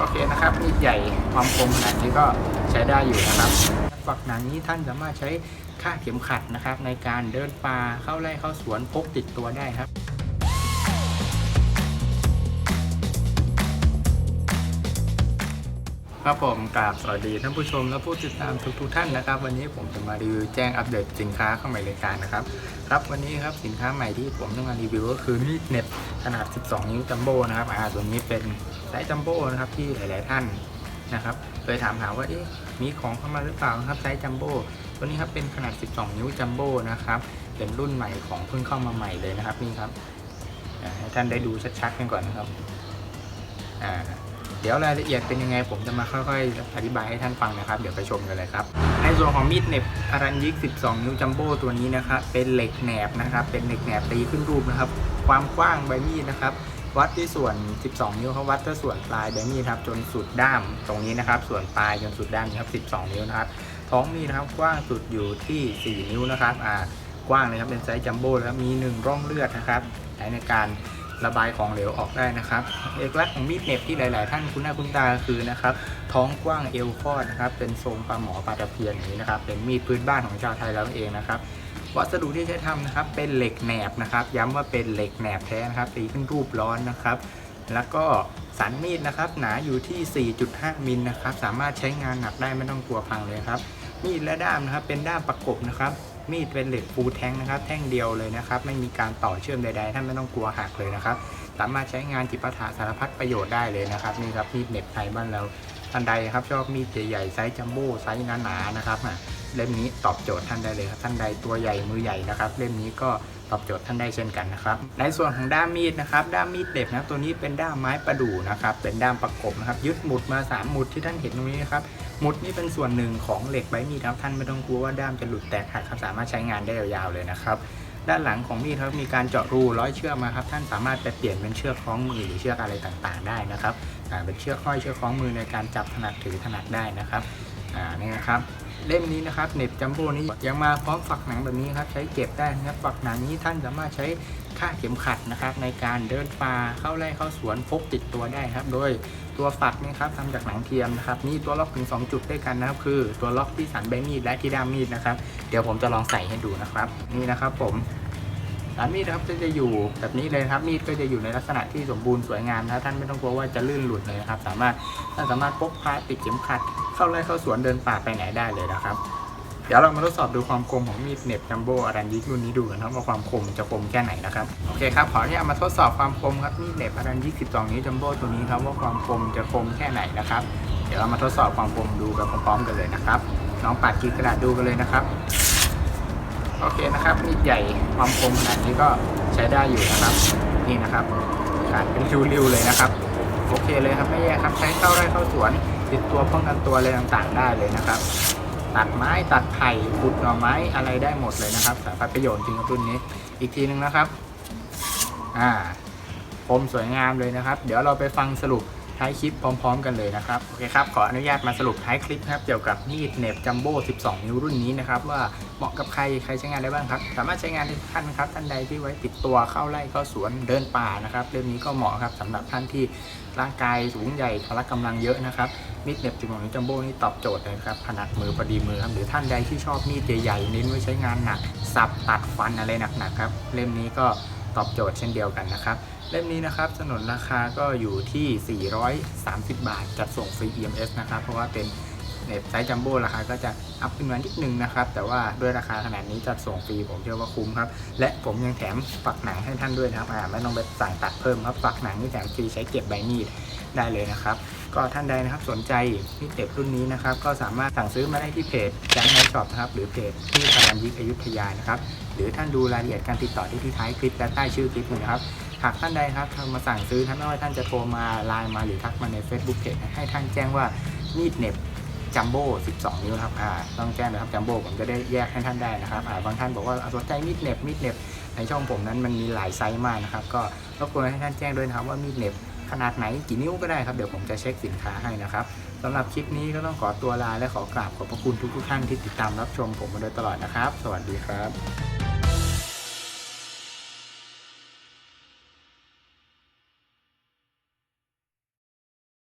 โอเคนะครับมีดใหญ่ความคมขนาดนี้ก็ใช้ได้อยู่นะครับฝักหนังนี้ท่านสามารถใช้ค่าเข็มขัดนะครับ ในการเดินป่าเข้าไร่เข้าสวนพกติดตัวได้ครับ ครับผมกราบสวัสดีท่านผู้ชมและผู้ติดตามทุกๆท่านนะครับ วันนี้ผมจะมารีวิวแจ้งอัปเดตสินค้าเข้าใหม่รายการนะครับครับวันนี้ครับสินค้าใหม่ที่ผมจะมารีวิวก็คือมีดเน็ตขนาด 12 นิ้วจัมโบ้นะครับอ่าตัวนี้เป็นไซส์จัมโบ้นะครับที่หลายๆท่านนะครับเคยถามหาว่าเอ๊ะมีของเข้ามาหรือเปล่าครับไซส์จัมโบ้ตัวนี้ครับเป็นขนาด 12 นิ้วจัมโบ้นะครับเป็นรุ่นใหม่ของเพิ่งเข้ามาใหม่เลยนะครับนี่ครับให้ท่านได้ดูชัดๆกันก่อนนะครับอ่า เดี๋ยวรายละเอียดเป็นยังไงผมจะมาค่อยๆ อธิบายให้ท่านฟังนะครับ เดี๋ยวไปชมกันเลยครับ ในส่วนของมีดเน็บอารันยิก 12 นิ้วจัมโบ้ตัวนี้นะครับเป็นเหล็กแหนบนะครับ เป็นเหล็กแหนบตีขึ้นรูปนะครับ ความกว้างใบมีดนะครับ วัดที่ส่วน 12 นิ้วเขาวัดที่ส่วนปลายใบมีดครับจนสุดด้ามตรงนี้นะครับ ส่วนปลายจนสุดด้ามนะครับ 12 นิ้วนะครับ ท้องมีดนะครับกว้างสุดอยู่ที่ 4 นิ้วนะครับ อ่ากว้างเลยครับเป็นไซส์จัมโบ้แล้วมี 1 ร่องเลือดนะครับใช้ในการ ระบายของเหลวออกได้นะครับเอกลักษณ์ของมีดเหน็บที่หลาย ๆ ท่านคุ้นหน้าคุ้นตาคือนะครับท้องกว้างเอวคอดนะครับเป็นทรงปลาหมอปลาตะเพียนอย่างนี้นะครับเป็นมีดพื้นบ้านของชาวไทยเราเองนะครับวัสดุที่ใช้ทำนะครับเป็นเหล็กแหนบนะครับ ย้ำว่าเป็นเหล็กแหนบแท้นะครับตีขึ้นรูปร้อนนะครับ แล้วก็สันมีดนะครับหนาอยู่ที่ 4.5 มิลนะครับสามารถใช้งานหนักได้ไม่ต้องกลัวพังเลยครับมีดและด้ามนะครับเป็นด้ามประกบนะครับ มีดเป็นเหล็กฟูแทงนะครับ แท่งเดียวเลยนะครับ ไม่มีการต่อเชื่อมใดๆท่านไม่ต้องกลัวหักเลยนะครับ สามารถใช้งานจิปาถะสารพัดประโยชน์ได้เลยนะครับ นี่ครับมีดเน็บไทยบ้านเรา ท่านใดครับชอบมีดใหญ่ๆไซส์จัมโบ้ไซส์หนาๆนะครับอะเล่มนี้ตอบโจทย์ท่านได้เลยครับท่านใดตัวใหญ่มือใหญ่นะครับเล่มนี้ก็ตอบโจทย์ท่านได้เช่นกันนะครับในส่วนของด้ามมีดนะครับด้ามมีดเหน็บนะตัวนี้เป็นด้ามไม้ประดู่นะครับเป็นด้ามประกบนะครับยึดหมุดมาสามหมุดที่ท่านเห็นตรงนี้นะครับหมุดนี่เป็นส่วนหนึ่งของเหล็กใบมีดครับท่านไม่ต้องกลัวว่าด้ามจะหลุดแตกหักครับสามารถใช้งานได้ยาวๆเลยนะครับ ด้านหลังของมีดครับมีการเจาะรูร้อยเชือกมาครับท่านสามารถไปเปลี่ยนเป็นเชือกคล้องมือหรือเชือกอะไรต่างๆ ได้นะครับเป็นเชือกห้อยเชือกคล้องมือในการจับถนัดถือถนัดได้นะครับนี่นะครับเล่มนี้นะครับเน็บจัมโบ้นี้ยังมาพร้อมฝักหนังแบบนี้ครับใช้เก็บได้นะฝักหนังนี้ท่านสามารถใช้ ค่าเข็มขัดนะครับ ในการเดินป่าเข้าไร่เข้าสวนพกติดตัวได้ครับ โดยตัวฝักนี่ครับทำจากหนังเทียมนะครับนี่ตัวล็อกถึง 2 จุดด้วยกันนะครับ คือตัวล็อกที่สันใบมีดและที่ด้ามมีดนะครับ เดี๋ยวผมจะลองใส่ให้ดูนะครับ นี่นะครับผมสารมีดนะครับก็จะอยู่แบบนี้เลยครับมีดก็จะอยู่ในลักษณะที่สมบูรณ์สวยงามนะท่านไม่ต้องกลัวว่าจะลื่นหลุดเลยนะครับ สามารถท่านสามารถพกพาติดเข็มขัด เข้าไร่เข้าสวนเดินป่าไปไหนได้เลยนะครับ ดี๋ยวเรามาทดสอบดูความคมของมีดเน็บจัมโบ้อารันยิกรุ่นนี้ดูกันนะครับว่าความคมจะคมแค่ไหนนะครับโอเคครับขออนุญาตมาทดสอบความคมครับมีดเน็บอารันยิก12 นิ้วจัมโบ้ตัวนี้ครับว่าความคมจะคมแค่ไหนนะครับ เดี๋ยวเรามาทดสอบความคมดูกันพร้อมๆกันเลยนะครับน้องปาดกรีกระดาษดูกันเลยนะครับโอเคนะครับมีดใหญ่ความคมขนาดนี้ก็ใช้ได้อยู่นะครับ นี่นะครับขาดเป็นริ้วๆเลยนะครับ โอเคเลยครับไม่แย่ครับใช้เข้าไร่เข้าสวนติดตัวป้องกันตัวอะไรต่างๆ ได้เลยนะครับ ตัดไม้ตัดไผ่ขุดหน่อไม้อะไรได้หมดเลยนะครับสารพัดประโยชน์จริงครับรุ่นนี้ อีกทีนึงนะครับ อ่าคมสวยงามเลยนะครับ เดี๋ยวเราไปฟังสรุป ท้ายคลิปพร้อมๆ กันเลยนะครับโอเคครับขออนุญาตมาสรุปท้ายคลิปนะครับเกี่ยวกับมีดเน็บจัมโบ้12 นิ้วรุ่นนี้นะครับว่าเหมาะกับใครใครใช้งานได้บ้างครับ สามารถใช้งานได้ท่านครับท่านใดที่ไว้ติดตัวเข้าไร่เข้าสวนเดินป่านะครับเรื่องนี้ก็เหมาะครับสำหรับท่านที่ร่างกายสูงใหญ่พละกำลังเยอะนะครับมีดเน็บจุ่มของจัมโบ้นี่ตอบโจทย์เลยครับขนาดมือพอดีมือครับหรือท่านใดที่ชอบมีดใหญ่ๆเน้นไว้ใช้งานหนักสับตัดฟันอะไรหนักๆครับเล่มนี้ก็ตอบโจทย์เช่นเดียวกันนะครับ เล่มนี้นะครับสนนราคาก็อยู่ที่ 430 บาท จัดส่งฟรี EMS นะครับ เพราะว่าเป็นเน็ตไซส์จัมโบ้ราคาก็จะอัพขึ้นมานิดนึงนะครับ แต่ว่าด้วยราคาขนาดนี้จัดส่งฟรีผมเชื่อว่าคุ้มครับ และผมยังแถมฝักหนังให้ท่านด้วยนะครับอ่าไม่ต้องไปสั่งตัดเพิ่มครับฝักหนังนี่แถมฟรีใช้เก็บใบมีดได้เลยนะครับ ก็ท่านใดนะครับสนใจมีดเด็บรุ่นนี้นะครับ ก็สามารถสั่งซื้อมาได้ที่เพจแจ้งไนช็อปนะครับหรือเพจที่พารามยิกอยุธยานะครับหรือท่านดูรายละเอียดการติดต่อที่ที่ท้ายคลิปและใต้ชื่อคลิปนะครับ หากท่านใดครับทำมาสั่งซื้อท่านไม่ว่าท่านจะโทรมาไลน์มาหรือทักมาใน Facebook เพจให้ท่านแจ้งว่ามีดเน็บจัมโบ้12 นิ้วครับอ่าต้องแจ้งนะครับจัมโบ้ผมจะได้แยกให้ท่านได้นะครับอ่าบางท่านบอกว่าสนใจมีดเน็บมีดเน็บในช่องผมนั้นมันมีหลายไซส์มากนะครับ ก็รบกวนให้ท่านแจ้งด้วยนะครับว่ามีดเน็บขนาดไหนกี่นิ้วก็ได้ครับ เดี๋ยวผมจะเช็คสินค้าให้นะครับสำหรับคลิปนี้ก็ต้องขอตัวลาและขอกราบขอบพระคุณทุกๆท่านที่ติดตามรับชมผมมาโดยตลอดนะครับ สวัสดีครับ